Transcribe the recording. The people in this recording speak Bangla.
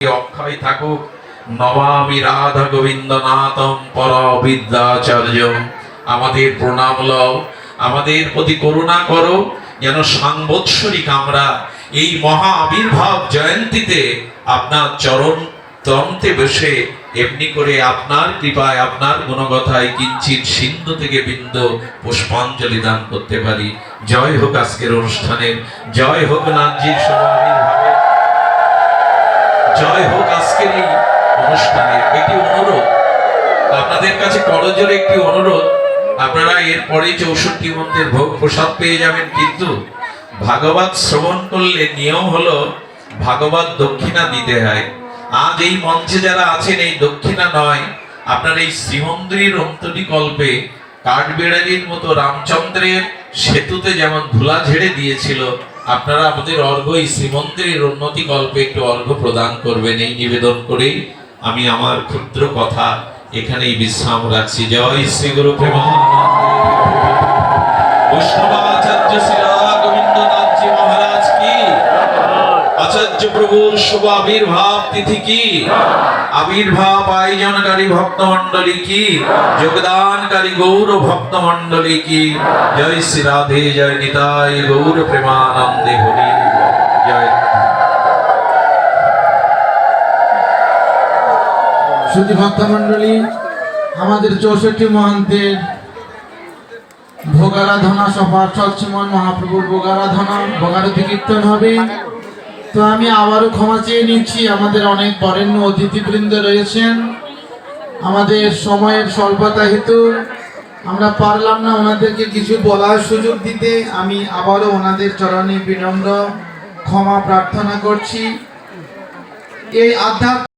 অক্ষয় থাকুক, নমামি রাধা গোবিন্দনাথম পর বিদ্যাচার্য। আমাদের প্রণাম লও, আমাদের প্রতি করুণা করো, যেন সাংবৎসরিক আমরা এই মহা আবির্ভাব জয়ন্তীতে আপনার চরণ তন্তে বসে এমনি করে আপনার কৃপায়, আপনার গুণগথায় কিঞ্চিত সিন্ধু থেকে বিন্দু পুষ্পাঞ্জলি দান করতে পারি। জয় হোক আজকের অনুষ্ঠানের, জয় হোক নাথজির শুভ কাছে করজোরে একটি অনুরোধ। আপনারা এরপরে চৌষট্টি মন্ত্রের ভোগ প্রসাদ পেয়ে যাবেন, কিন্তু ভাগবত শ্রবণ করলে নিয়ম হলো ভাগবত দক্ষিণা দিতে হয়। আজ এই মঞ্চে যারা আছেন, এই দক্ষিণা নয়, আপনার এই শ্রীমন্দিরের অন্তরি কল্পে কাঠবেড়ালির মতো রামচন্দ্রের সেতুতে যেমন ধুলা ঝেড়ে দিয়েছিল, আপনারা আমাদের অর্ঘ এই শ্রীমন্দিরের উন্নতি কল্পে একটু অর্ঘ প্রদান করবেন। এই নিবেদন করেই আমি আমার ক্ষুদ্র কথা এখানেই বিশ্রাম রাখছি। জয় শ্রী গুরু বৈষ্ণবাচার্য শিলা গোবিন্দনাথজি মহারাজ কি? আচার্য প্রভুর শুভ আবির্ভাব তিথি কি? আবির্ভাব আয়োজনকারী ভক্তমণ্ডলী কি? যোগদানকারী গৌর ভক্তমণ্ডলী কি? জয় শ্রী রাধে, জয় নিতাই গৌর প্রেমানন্দে হরি। শুধু ভক্তমণ্ডলী আমাদের চৌষট্টি মহান্তের ভোগারাধনা সভার সৎসমান মহাপ্রভুর ভোগারাধনা, ভোগারতি কীর্তন হবে। তো আমি আবারও ক্ষমা চেয়ে নিচ্ছি, আমাদের অনেক বরেণ্য অতিথিবৃন্দ রয়েছেন। আমাদের সময়ের স্বল্পতা হেতু আমরা পারলাম না ওনাদেরকে কিছু বলার সুযোগ দিতে। আমি আবারও ওনাদের চরণে বিনম্র ক্ষমা প্রার্থনা করছি। এই আধ্যাত্মিক